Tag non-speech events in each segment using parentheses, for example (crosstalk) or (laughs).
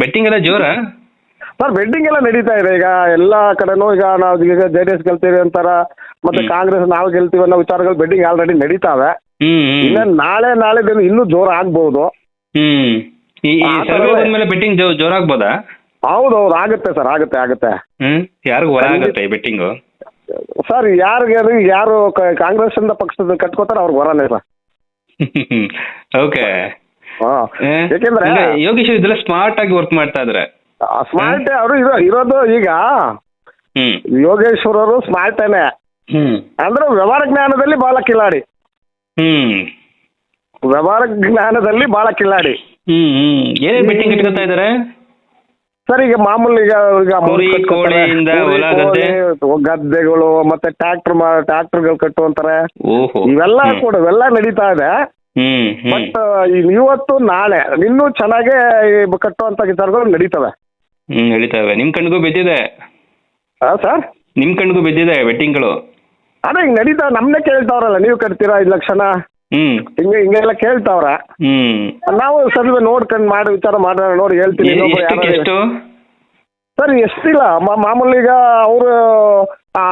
Betting ಎಲ್ಲ ಜೋರ? Sir betting ಎಲ್ಲ ನಡೀತಾ ಇದೆ. ಈಗ ಎಲ್ಲ ಕಡೆನೂ ಈಗ ನಾವು ಈಗ ಜೆ ಡಿ ಎಸ್ ಗೆಲ್ತೀವಿ ಅಂತಾರ ಮತ್ತೆ ಕಾಂಗ್ರೆಸ್ ನಾವು ಗೆಲ್ತೀವಿ ಅನ್ನೋ ವಿಚಾರಗಳು ಬೆಟ್ಟಿಂಗ್ ಆಲ್ರೆಡಿ ನಡೀತಾವೆ. ಇನ್ನ ನಾಳೆ ನಾಳೆ ದಿನ ಇನ್ನೂ ಜೋರ ಆಗ್ಬಹುದು ಹ್ಮ್. ಈ ಈ ಸರ್ವೆ ಎಲ್ಲ- ಬಂದ್ಮೇಲೆ ಬೆಟ್ಟಿಂಗ್ ಜೋರ ಆಗ್ಬೋದಾ? ಹೌದು ಹೌದು ಆಗುತ್ತೆ ಸರ್ ಆಗುತ್ತೆ ಆಗುತ್ತೆ. ಹ್ಮ್. ಯಾರಿಗೂ ಹೊರ ಆಗುತ್ತೆ ಈ ಬೆಟ್ಟಿಂಗು ಸರ್ ಯಾರಿಗೆ ಯಾರು ಕಾಂಗ್ರೆಸ್ ಇಂದ ಪಕ್ಷದ ಕಟ್ಕೋತಾರ ಅವ್ರಿಗೆ ವರನೇ ಸರ್. (laughs) ಓಕೆ. ಹಾ. ಯಾಕೆಂದ್ರೆ ಯೋಗೇಶ್ ಇದೆಲ್ಲ ಸ್ಮಾರ್ಟ್ ಆಗಿ ವರ್ಕ್ ಮಾಡ್ತಾ ಇದ್ರೆ. ಸ್ಮಾರ್ಟ್ ಅವರು ಇರೋ ಇರೋದು ಈಗ ಹ್ಮ್. ಯೋಗೇಶ್ವರ್ ಅವರು ಸ್ಮಾರ್ಟೇನೆ ಹ್ಮ್. ಅಂದ್ರೆ ವ್ಯವಹಾರ ಜ್ಞಾನದಲ್ಲಿ ಬಹಳ ಕಿಲಾಡಿ. ಹ್ಮ್. ವ್ಯವಹಾರ ಜ್ಞಾನದಲ್ಲಿ ಬಹಳ ಕಿಲಾಡಿ. ಹ್ಮ್ ಹ್ಮ್. ಏನೇನ್ ಬೆಟ್ಟಿಂಗ್ ಇಟ್ಕೊತಾ ಇದಾರೆ? ಸರ್ ಈಗ ಮಾಮೂಲಿ ಈಗ ಈಗ amount ಕುರಿ, ಕಟ್ಕೊತಾರೆ. ಕೋಳಿಯಿಂದ ಕುರಿ, ಹೊಲ, ಗದ್ದೆ? ಕೋಳಿ, ಗದ್ದೆಗಳು ಮತ್ತೆ ಟ್ರ್ಯಾಕ್ಟರ್ ಟ್ರ್ಯಾಕ್ಟರ್ಗಳು ಕಟ್ಟುವಂತಾರೆ. ಓಹೋ. ಇವೆಲ್ಲ. ಕೂಡ ಇವೆಲ್ಲ ನಡೀತಾ ಇದೆ. ಹ್ಮ್ ಹ್ಮ್. ಬಟ್ ಇವತ್ತು ನಾಳೆ ಇನ್ನೂ ಚೆನ್ನಾಗೆ ಈ ಕಟ್ಟುವಂತ ವಿಚಾರಗಳು ನಡೀತವೆ. ಹ್ಮ್ ನಡೀತಾವೆ. ನಿಮ್ ಕಣ್ಗೂ ಬಿದ್ದಿದೆ. ಸರ್? ನಿಮ್ ಕಣ್ಗೂ ಬಿದ್ದಿದೆ ಬೆಟ್ಟಿಂಗ್ಗಳು ಅದೇ ಹಿಂಗ್ ನಡೀತಾ ನಮ್ನೆ ಕೇಳ್ತಾವ್ರಲ್ಲ ನೀವು ಕಟ್ತೀರಾ ಐದು ಲಕ್ಷನ ಹ್ಮ್. ಹಿಂಗೆ ಹಿಂಗೆಲ್ಲ ಕೇಳ್ತಾವ್ರ? ಹ್ಮ್. ನಾವು ಸರಿ ನೋಡ್ಕೊಂಡು ಮಾಡಿ ವಿಚಾರ ಮಾಡೋಣ ನೋಡಿ ಹೇಳ್ತೀನಿ. ಎ- ಇನ್ನೊಬ್ರು ಎಷ್ಟಕ್ಕೆ ಯಾರಾದ್ರು- ಎಷ್ಟು? ಸರ್ ಎಷ್ಟಿಲ್ಲ. ಮಾ- ಮಾಮೂಲಿ ಈಗ ಅವರು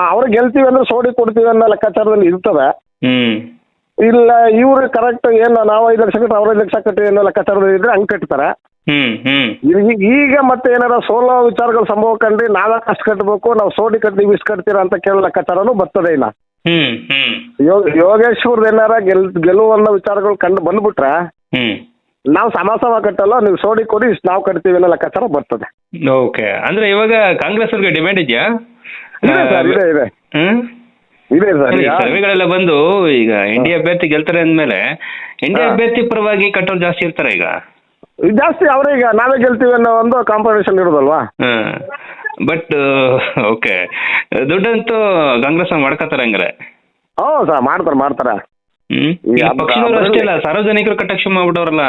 ಅವ್ರಿಗೆ ಗೆಲ್ತೀವಿ ಅಂದ್ರೆ ಸೋಡಿ ಕೊಡ್ತೀವಿ ಅನ್ನೋ ಲೆಕ್ಕಾಚಾರದಲ್ಲಿ ಇರ್ತವೆ. ಹ್ಮ್. ಇಲ್ಲ ಇವ್ರು ಕರೆಕ್ಟ್ ಏನು ನಾವು ಐದು ಲಕ್ಷ ಕಟ್ಟಿ ಅವ್ರು ಐದು ಲಕ್ಷ ಕಟ್ಟಿ ಏನೋ ಲೆಕ್ಕಾಚಾರದಲ್ಲಿ ಇದ್ರೆ ಹಂಗೆ ಕಟ್ತಾರೆ. ಹ್ಮ್ ಹ್ಮ್. ಈಗ- ಈಗ ಮತ್ತೆ ಏನಾರ ಸೋಲೋ ವಿಚಾರಗಳು ಸಂಭವ ಕಂಡ್ರಿ ನಾವೇ ಕಷ್ಟ ಕಟ್ಟಬೇಕು ನಾವು ಸೋಡಿ ಕಟ್ಟಿ ಇಷ್ಟು ಕಟ್ತೀರಾ ಅಂತ ಕೇಳೋ ಲೆಕ್ಕಾಚಾರನೂ ಬರ್ತದೆ ಇಲ್ಲ. ಹ್ಮ್ ಹ್ಮ್. ಯೋಗ ಯೋಗೇಶ್ವರ್ದು ಏನಾರ ಗೆಲ್ ಗೆಲುವು ಅನ್ನೋ ವಿಚಾರಗಳು ಕಂಡು ಬಂದ್ಬಿಟ್ರೆ ಹ್ಮ್. ನಾವು ಸಮಾಸಮ ಕಟ್ಟಲ್ಲ ನೀವು ಸೋಡಿ ಕೊಡಿ ಇಷ್ಟು ನಾವು ಕಟ್ತೀವಿ ಅನ್ನೋ ಲೆಕ್ಕಾಚಾರ ಬರ್ತದೆ. ಓಕೆ. ಅಂದ್ರೆ ಇವಾಗ ಕಾಂಗ್ರೆಸ್ ಅವ್ರಿಗೆ ಡಿಮ್ಯಾಂಡ್ ಇದೆಯಾ? ಇದೆ ಸರ್ ಇದೆ ಇದೆ. ಹ್ಮ್? ಇದೆ ಸರ್ ಈ ಈಗ ಸರ್ವೆಗಳೆಲ್ಲ ಬಂದು ಈಗ ಇಂಡಿಯಾ ಅಭ್ಯರ್ಥಿ ಗೆಲ್ತಾರೆ ಅಂದ್ಮೇಲೆ ಇಂಡಿಯಾ ಡಿ ಅಭ್ಯರ್ಥಿ ಪರವಾಗಿ ಕಟ್ಟೋರು ಜಾಸ್ತಿ ಇರ್ತಾರೆ ಈಗ. ಜಾಸ್ತಿ ಅವರೇ ಈಗ ನಾವೇ ಗೆಲ್ತೀವಿ ಅನ್ನೋ ಒಂದು ಕಾಂಪಿಟೇಷನ್ ಇರೋದಲ್ವಾ? ಬಟ್ ಓಕೆ ದುಡ್ಡಂತೂ ಕಾಂಗ್ರೆಸ್ ಮಾಡ್ಕೋತಾರೆ ಹಂಗಾರೆ. ಹ್ಞೂ ಸರ್ ಮಾಡ್ತಾರೆ ಮಾಡ್ತಾರೆ. ಪಕ್ಷದವ್ರು ಅಷ್ಟೇ ಅಲ್ಲ ಸಾರ್ವಜನಿಕರು ಕಟ್ಟಕ್ ಶುರು ಮಾಡ್ಬಿಟ್ಟವ್ರಲ್ಲ.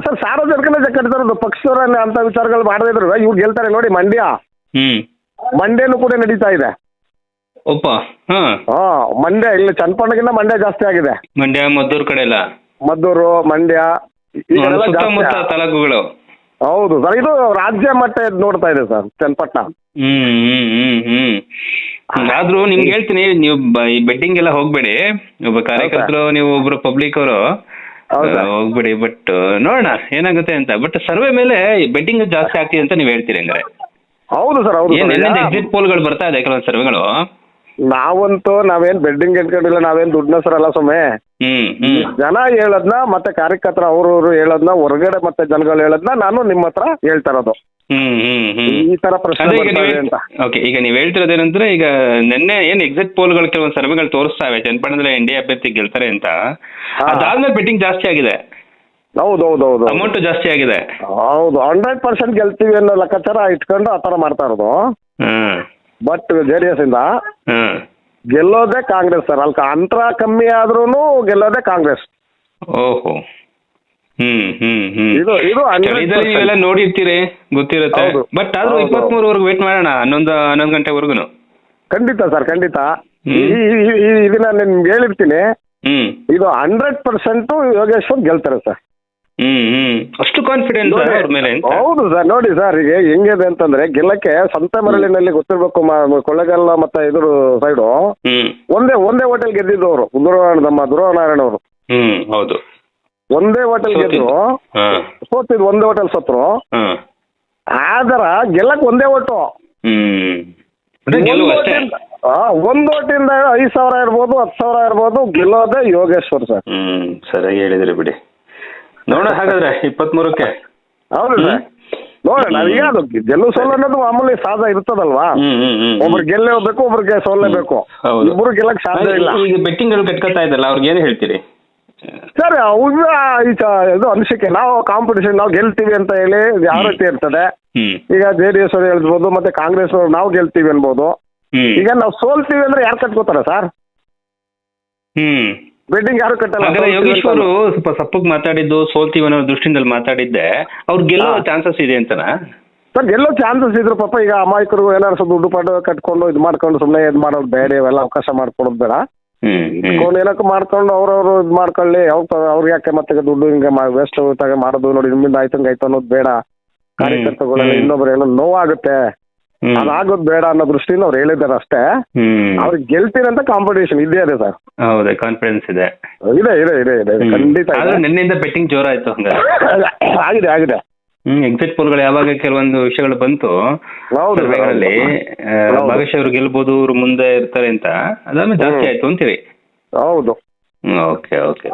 ಸರ್ ಸಾರ್ವಜನಿಕನೇ ಕಟ್ತಾರದು ಪಕ್ಷದವ್ರ ಅಂತ ವಿಚಾರಗಳು ಮಾಡದಿದ್ರು ಇವ್ರು ಗೆಲ್ತಾರೆ ನೋಡಿ ಮಂಡ್ಯ. ಹ್ಮ್. ಮಂಡ್ಯನೂ ಕೂಡ ನಡೀತಾ ಇದೆ. ಒಪ್ಪ ಹಾ. ಹಾ ಮಂಡ್ಯ ಇಲ್ಲಿ ಚನ್ನಪಣ್ಣಗಿಂತ ಮಂಡ್ಯ ಜಾಸ್ತಿ ಆಗಿದೆ. ಮಂಡ್ಯ ಮದ್ದೂರ್ ಕಡೆ ಎಲ್ಲ ಮದ್ದೂರು ಮಂಡ್ಯ ಈ ಕಡೆ ಎಲ್ಲ ಸುತ್ತಮುತ್ತ ತಾಲೂಕುಗಳು? ಹೌದು ಸರ್ ಇದು ರಾಜ್ಯ ಮಟ್ಟ ಇದ್ ನೋಡ್ತಾ ಇದೆ ಸರ್ ಚನ್ನಪಟ್ಟಣ. ಹ್ಮ್ ಹ್ಮ್ ಹ್ಮ್ ಹ್ಮ್. ಆದ್ರೂ ನಿಮ್ಗೆ ಹೇಳ್ತೀನಿ ನೀವು ಬ- ಈ ಬೆಟ್ಟಿಂಗ್ ಎಲ್ಲ ಹೋಗ್ಬೇಡಿ. ಒಬ್ಬ ಕಾರ್ಯಕರ್ತರು ನೀವು ಒಬ್ರು ಪಬ್ಲಿಕ್ ಅವರು ಹೌದಾ? ಹೋಗ್ಬೇಡಿ ಬಟ್ ನೋಡೋಣ ಏನಾಗುತ್ತೆ ಅಂತ. ಬಟ್ ಸರ್ವೆ ಮೇಲೆ ಬೆಟ್ಟಿಂಗ್ ಜಾಸ್ತಿ ಆಗ್ತಿದೆ ಅಂತ ನೀವು ಹೇಳ್ತೀರಿ ಅಂದ್ರೆ. ಹೌದು ಸರ್ ಹೌದು ಏನ್ sir. ಎಲ್ಲಿಂದ ಎಕ್ಸಿಟ್ ಪೋಲ್ಗಳು ಬರ್ತಾ ಇದೆ ಕೆಲವೊಂದು ಸರ್ವೆಗಳು? ನಾವಂತೂ ನಾವೇನ್ ಬೆಡ್ಡಿಂಗ್ ಇಟ್ಕೊಂಡಿಲ್ಲ ನಾವೇನ್ ದುಡ್ಡನ್ನ ಸರಲ್ಲ ಅಲ್ಲ ಸುಮ್ಮನೆ ಹ್ಮ್ ಹ್ಮ್. ಜನ ಹೇಳದ್ನ ಮತ್ತೆ ಕಾರ್ಯಕರ್ತರ ಅವ್ರವ್ರು ಹೇಳದ್ನ ಹೊರಗಡೆ ಮತ್ತೆ ಜನಗಳು ಹೇಳದ್ನ ನಾನು ನಿಮ್ಮ ಹತ್ರ ಹೇಳ್ತಾ ಇರೋದು. ಹ್ಮ್ ಹ್ಮ್ ಹ್ಮ್. ಈ ತರ ಪ್ರಶ್ನೆ ಅದೇ ಈಗ ಬರ್ತಾ ಇದೆ ಅಂತ. ಓಕೆ ಈಗ ನೀವು ಹೇಳ್ತಿರೋದೇನಂದ್ರೆ ಈಗ ನಿನ್ನೆ ಏನ್ ಎಕ್ಸಿಟ್ ಪೋಲ್ಗಳು ಕೆಲವೊಂದು ಸರ್ವೆಗಳು ತೋರಿಸ್ತಾವೆ ಚನ್ನಪಟ್ಟಣದಲ್ಲಿ ಡಿ ಅಭ್ಯರ್ಥಿ ಗೆಲ್ತಾರೆ ಅಂತ. ಹಾ. ಅದಾದ್ಮೇಲೆ ಬೆಟ್ಟಿಂಗ್ ಜಾಸ್ತಿ ಆಗಿದೆ. ಹೌದು ಹೌದು ಹೌದು ಅಮೌಂಟ್ ಜಾಸ್ತಿ ಆಗಿದೆ. ಹೌದು ಹಂಡ್ರೆಡ್ ಪರ್ಸೆಂಟ್ ಗೆಲ್ತೀವಿ ಅನ್ನೋ ಲೆಕ್ಕಾಚಾರ ಇಟ್ಕೊಂಡು ಆ ಥರ ಮಾಡ್ತಾ ಇರೋದು. ಹ್ಮ್. ಬಟ್ ಜೆ ಡಿ ಎಸ್ ಇಂದ ಹ್ಮ್ ಗೆಲ್ಲೋದೇ ಕಾಂಗ್ರೆಸ್ ಸರ್. ಅಲ್ಲಿ ಅಂತರ ಕಮ್ಮಿ ಆದ್ರೂ ಗೆಲ್ಲೋದೇ ಕಾಂಗ್ರೆಸ್. ಓಹೋ. ಹ್ಮ್ ಹ್ಮ್ ಹ್ಮ್. ಇದು ಇದು 100% ಚಳಿದಲ್ಲಿ ನೀವೆಲ್ಲ ನೋಡಿರ್ತೀರಿ ಗೊತ್ತಿರುತ್ತೆ. ಹೌದು. ಬಟ್ ಆದ್ರೂ ಹೌದು. ಇಪ್ಪತ್ತ್ ಮೂರವರೆಗೂ ವೇಟ್ ಮಾಡೋಣ ಹನ್ನೊಂದು ಹನ್ನೊಂದು ಗಂಟೆವರೆಗೂ. ಖಂಡಿತ ಸರ್ ಖಂಡಿತ. ಹ್ಮ್. ಈ ಈ- ಈ- ಇದನ್ನ ನಿಮ್ಗೆ ಹೇಳಿರ್ತೀನಿ. ಹ್ಮ್. ಇದು ಹಂಡ್ರೆಡ್ ಪರ್ಸೆಂಟ್ ಯೋಗೇಶ್ವರ್ ಗೆಲ್ತಾರೆ ಸರ್. ಹ್ಮ್ ಹ್ಮ್. ಅಷ್ಟು ಕಾನ್ಫಿಡೆನ್ಸ್ ನೋಡಿ, ಅವ್ರ ಮೇಲೆ ಅಂತ ಹೌದು ಸರ್ ನೋಡಿ ಸರ್ ಈಗ ಹೆಂಗಿದೆ ಅಂತಂದ್ರೆ ಗೆಲ್ಲಕ್ಕೆ ಸಂತ ಮರಳಿನಲ್ಲಿ ಗೊತ್ತಿರ್ಬೇಕು ಮ- ಕೊಳ್ಳೆಗಾಲ ಮತ್ತೆ ಇದ್ರ ಸೈಡು ಹ್ಮ್. ಒಂದೇ ಒಂದೇ ಹೋಟೆಲ್ ಗೆದ್ದಿದ್ದವರು ದುರ್ವ ನಮ್ಮ ಧ್ರುವನಾರಾಯಣ ಅವರು. ಹ್ಮ್ ಹೌದು. ಒಂದೇ ಹೋಟೆಲ್ ಗೆದ್ರು ಹಾ. ಸೋತಿದ್ ಒಂದೇ ಹೋಟೆಲ್ ಸತ್ರು. ಹಾ. ಆದ್ರ ಗೆಲ್ಲಕ್ ಒಂದೇ ಓಟು ಹ್ಮ್. ಗೆಲುವು ಅಷ್ಟೇ. ಒಂದು ಓಟಿಂದ ಐದ್ ಸಾವಿರ ಇರ್ಬೋದು ಹತ್ತು ಸಾವಿರ ಇರ್ಬೋದು ಗೆಲ್ಲೋದೇ ಯೋಗೇಶ್ವರ್ ಸರ್ ಹ್ಮ್ ಸರಿಯಾಗಿ ಹೇಳಿದ್ರಿ ಬಿಡಿ. ನೋಡೋಣ ಹಾಗಾದ್ರೆ ಇಪ್ಪತ್ಮೂರಕ್ಕೆ. ಹೌದು ಸರ್ ನೋಡೋಣ ಈಗ ಅದು ಗೆಲ್ಲುವ ಸೋಲು ಅನ್ನೋದು ಮಾಮೂಲಿ ಸಾಧ ಇರ್ತದಲ್ವಾ? ಒಬ್ರು ಗೆಲ್ಲೇ ಹೋಗ್ಬೇಕು ಒಬ್ರಿಗೆ ಸೋಲ್ಲೇಬೇಕು. ಇಬ್ರು ಗೆಲ್ಲಕ್ ಸಾಧ್ಯ ಇಲ್ಲ. ಈಗ ಬೆಟ್ಟಿಂಗ್ ಕಟ್ಕೊತಾ ಇದ್ದಲ್ಲ ಅವ್ರಿಗೆ ಏನು ಹೇಳ್ತೀರಿ? ಸರ್ ಅವ್ರ ಇದು ಅನಿಸಿಕೆ ನಾವು ಕಾಂಪಿಟೇಷನ್ ನಾವು ಗೆಲ್ತೀವಿ ಅಂತ ಹೇಳಿ ಯಾವ ರೀತಿ ಇರ್ತದೆ? ಈಗ ಜೆ ಡಿ ಎಸ್ ಅವ್ರು ಹೇಳ್ಬೋದು ಮತ್ತೆ ಕಾಂಗ್ರೆಸ್ ಅವ್ರು ನಾವು ಗೆಲ್ತೀವಿ ಅನ್ಬೋದು. ಈಗ ನಾವು ಸೋಲ್ತೀವಿ ಅಂದ್ರೆ ಯಾರು ಕಟ್ಕೋತಾರೆ ಸರ್? ಹ್ಮ್. ಬೆಡ್ಡಿಂಗ್ ಯಾರು ಕಟ್ಟಲ್ಲ? ಹಾಗಾದ್ರೆ ಯೋಗೇಶ್ವರು ಸ್ವಲ್ಪ ಸಪ್ಪಗ್ ಮಾತಾಡಿದ್ದು ಸೋಲ್ತೀವಿ ಅನ್ನೋ ದೃಷ್ಟಿಯಿಂದ ಮಾತಾಡಿದ್ದೆ. ಅವ್ರು ಗೆಲ್ಲೋ ಚಾನ್ಸಸ್ ಇದೆ ಅಂತಾನ? ಸರ್ ಎಲ್ಲೋ ಚಾನ್ಸಸ್ ಇದ್ರು ಪಾಪ ಈಗ ಅಮಾಯಕರು ಏನಾದ್ರು ಸ್ವಲ್ಪ ದುಡ್ಡು ಪಾಡು ಕಟ್ಕೊಂಡು ಇದು ಮಾಡ್ಕೊಂಡು ಸುಮ್ಮನೆ ಇದು ಮಾಡೋದು ಬೇಡ ಇವೆಲ್ಲ ಅವಕಾಶ ಮಾಡ್ಕೊಡೋದು ಬೇಡ. ಏನಕ್ಕೆ ಮಾಡ್ಕೊಂಡು ಅವ್ರವ್ರು ಇದು ಮಾಡ್ಕೊಳ್ಳಿ ಅವ್ರ ಅವ್ರಿಗೆ ಯಾಕೆ ಮತ್ತೆ ದುಡ್ಡು ಹಿಂಗೆ ವೇಸ್ಟ್ ತಗ ಮಾಡೋದು ನೋಡಿ ನಿಮ್ಮಿಂದ ಆಯ್ತು ಆಯ್ತು ಅನ್ನೋದು ಬೇಡ. ಕಾರ್ಯಕರ್ತಗಳು. ಇನ್ನೊಬ್ರು ಏನೋ ನೋವಾಗುತ್ತೆ. ಅದಾಗೋದ್ ಬೇಡ ಅನ್ನೋ ದೃಷ್ಟಿಯಿಂದ ಅವ್ರು ಹೇಳಿದ್ದಾರೆ ಅಷ್ಟೇ. ಹ್ಮ್. ಅವ್ರಿಗೆ ಗೆಲ್ತೀನಿ ಅಂತ ಕಾಂಪಿಟೇಷನ್ ಇದೆ ಅದೇ ಸರ್. ಹೌದಾ ಕಾನ್ಫಿಡೆನ್ಸ್ ಇದೆ. ಇದೆ ಇದೆ ಇದೆ ಇದೆ ಇದೆ. ಖಂಡಿತ ಆದ್ರೆ ಇದೆ. ನಿನ್ನೆಯಿಂದ ಬೆಟ್ಟಿಂಗ್ ಜೋರಾಯ್ತು ಹಂಗ (laughs) ಆಗಿದೆ ಆಗಿದೆ. ಹ್ಮ್ ಎಕ್ಸಿಟ್ ಪೋಲ್ಗಳು ಯಾವಾಗ ಕೆಲವೊಂದು ವಿಷಯಗಳು ಬಂತು? ಹೌದು ಅಲ್ಲಿ ಸರ್ವೆಗಳಲ್ಲಿ ಹೌದು. ಭಾಗಶಃ ಅವ್ರು ಗೆಲ್ಬೋದು ಅವ್ರು ಮುಂದೆ ಇರ್ತಾರೆ ಅಂತ. ಅದಾದ್ಮೇಲೆ ಜಾಸ್ತಿ ಆಯ್ತು ಅಂತೀವಿ. ಹೌದು. Okay okay.